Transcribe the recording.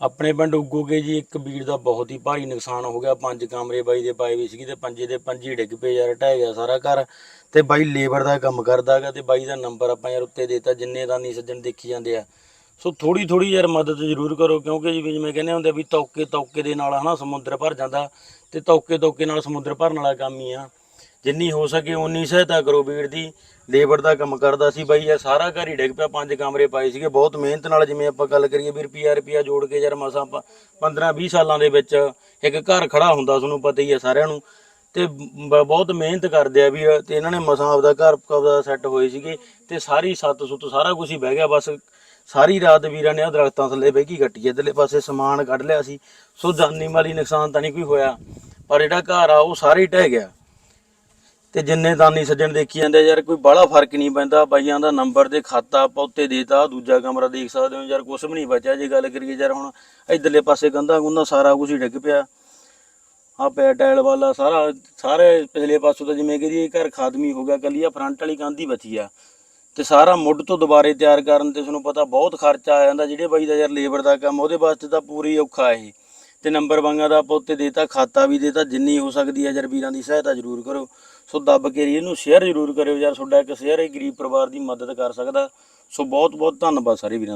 ਆਪਣੇ ਪਿੰਡ ਉੱਗੋਗੇ ਜੀ, ਇੱਕ ਵੀਰ ਦਾ ਬਹੁਤ ਹੀ ਭਾਰੀ ਨੁਕਸਾਨ ਹੋ ਗਿਆ। ਪੰਜ ਕਮਰੇ ਬਾਈ ਦੇ ਪਾਏ ਵੀ ਸੀਗੇ ਤੇ ਪੰਜੇ ਦੇ ਪੰਜੀ ਡਿੱਗ ਪਏ ਯਾਰ, ਢਹਿ ਗਿਆ ਸਾਰਾ ਘਰ। ਤੇ ਬਾਈ ਲੇਬਰ ਦਾ ਕੰਮ ਕਰਦਾ ਕਰਦਾਗਾ ਤੇ ਬਾਈ ਦਾ ਨੰਬਰ ਆਪਾਂ ਯਾਰ ਉੱਤੇ ਦੇਤਾ, ਜਿੰਨੇ ਦਾ ਨਹੀਂ ਸੱਜਣ ਦੇਖੀ ਜਾਂਦੇ ਆ। ਸੋ ਥੋੜੀ ਥੋੜੀ ਯਾਰ ਮਦਦ ਜ਼ਰੂਰ ਕਰੋ, ਕਿਉਂਕਿ ਜੀ ਜਿਵੇਂ ਕਹਿੰਦੇ ਹੁੰਦੇ ਆ ਵੀ ਤੌਕੇ ਤੌਕੇ ਦੇ ਨਾਲ ਹਨਾ ਸਮੁੰਦਰ ਭਰ ਜਾਂਦਾ ਤੇ ਤੌਕੇ ਤੌਕੇ ਨਾਲ ਸਮੁੰਦਰ ਭਰਨ ਵਾਲਾ ਕੰਮ ਹੀ ਆ। ਜਿੰਨੀ ਹੋ ਸਕੇ ਉਨੀ ਸਹਾਇਤਾ ਕਰੋ ਵੀਰ ਦੀ। ਲੇਬਰ ਦਾ ਕੰਮ ਕਰਦਾ ਸੀ ਬਾਈ, ਇਹ ਸਾਰਾ ਘਰ ਹੀ ਡਿੱਗ ਪਿਆ। ਪੰਜ ਕਮਰੇ ਪਾਏ ਸੀਗੇ। ਬਹੁਤ ਮਿਹਨਤ ਨਾਲ ਜਿਵੇਂ ਆਪਾਂ ਗੱਲ ਕਰੀਏ ਵੀ ਰੁਪਿਆ ਰੁਪਿਆ ਜੋੜ ਕੇ ਯਾਰ ਮਸਾਂ ਆਪਾਂ 15 20 ਸਾਲਾਂ ਦੇ ਵਿੱਚ ਇੱਕ ਘਰ ਖੜਾ ਹੁੰਦਾ, ਤੁਹਾਨੂੰ ਪਤਾ ਹੀ ਹੈ ਸਾਰਿਆਂ ਨੂੰ। ਤੇ ਬ- ਬਹੁਤ ਮਿਹਨਤ ਕਰਦੇ ਆ ਵੀ ਤੇ ਇਹਨਾਂ ਨੇ ਮਸਾਂ ਆਪਦਾ ਘਰ, ਆਪਦਾ ਸੈੱਟ ਹੋਏ ਸੀਗੇ। ਤੇ ਸਾਰੀ ਸੱਤ ਸੁੱਤ, ਸਾਰਾ ਕੁਝ ਹੀ ਬਹਿ ਗਿਆ। ਬਸ ਸਾਰੀ ਰਾਤ ਵੀਰਾਂ ਨੇ ਆ ਦਰਖਤਾਂ ਥੱਲੇ ਬਹਿ ਕੇ ਕੱਟੀ। ਇਧਰਲੇ ਪਾਸੇ ਸਮਾਨ ਕੱਢ ਲਿਆ ਸੀ। ਸੋ ਜਾਨੀ ਮਾਲੀ ਨੁਕਸਾਨ ਤਾਂ ਨਹੀਂ ਕੋਈ ਹੋਇਆ। ਪਰ ਜਿਹੜਾ ਘਰ ਆ, ਉਹ ਸਾਰੇ ਹੀ ਢਹਿ ਗਿਆ। ਤੇ ਜਿੰਨੇ ਦਾਨੀ ਸੱਜਣ ਦੇਖੀ ਜਾਂਦੇ ਆ, ਯਾਰ ਕੋਈ ਬਾਹਲਾ ਫ਼ਰਕ ਨਹੀਂ ਪੈਂਦਾ, ਬਾਈਆਂ ਦਾ ਨੰਬਰ ਤੇ ਖਾਤਾ ਆਪਾਂ ਦੇਤਾ, ਦੂਜਾ ਕਮਰਾ ਦੇਖ ਸਕਦੇ ਹੋ, ਯਾਰ ਕੁਝ ਵੀ ਨਹੀਂ ਬਚਿਆ, ਜੇ ਗੱਲ ਕਰੀਏ ਯਾਰ ਹੁਣ ਇਧਰਲੇ ਪਾਸੇ ਕੰਧਾਂ ਕੁੰਧਾਂ ਸਾਰਾ ਕੁਝ ਹੀ ਡਿੱਗ ਪਿਆ। ਆ ਪਿਆ ਟਾਇਲ ਵਾਲਾ ਸਾਰਾ, ਸਾਰੇ ਪਿਛਲੇ ਪਾਸੋਂ ਤਾਂ ਜਿਵੇਂ ਕਿ ਜੀ ਘਰ ਖਾਦਮੀ ਹੋ ਗਿਆ, ਕੱਲੀ ਆ, ਫਰੰਟ ਵਾਲੀ ਕੰਧ ਹੀ ਬਚੀ ਆ। ਤੇ ਸਾਰਾ ਮੁੱਢ ਤੋਂ ਦੁਬਾਰੇ ਤਿਆਰ ਕਰਨ ਤੇ ਤੁਹਾਨੂੰ ਪਤਾ ਬਹੁਤ ਖਰਚਾ ਆ ਜਾਂਦਾ, ਜਿਹੜੇ ਬਾਈ ਦਾ ਯਾਰ ਲੇਬਰ ਦਾ ਕੰਮ, ਉਹਦੇ ਵਾਸਤੇ ਤਾਂ ਪੂਰੀ ਔਖਾ ਇਹ। ਤੇ ਨੰਬਰ ਵਾਂਗਾ ਦਾ ਆਪਾਂ ਉੱਤੇ ਦੇਤਾ, ਖਾਤਾ ਵੀ ਦੇਤਾ, ਜਿੰਨੀ ਹੋ ਸਕਦੀ ਹੈ ਯਾਰ ਵੀਰਾਂ ਦੀ ਸਹਾਇਤਾ ਜ਼ਰੂਰ ਕਰੋ। ਸੋ ਦੱਬ ਕੇ ਇਹਨੂੰ ਸ਼ੇਅਰ ਜ਼ਰੂਰ ਕਰਿਓ ਯਾਰ, ਤੁਹਾਡਾ ਇੱਕ ਸ਼ੇਅਰ ਇਹ ਗਰੀਬ ਪਰਿਵਾਰ ਦੀ ਮਦਦ ਕਰ ਸਕਦਾ। ਸੋ ਬਹੁਤ ਬਹੁਤ ਧੰਨਵਾਦ ਸਾਰੇ ਵੀਰਾਂ ਦਾ।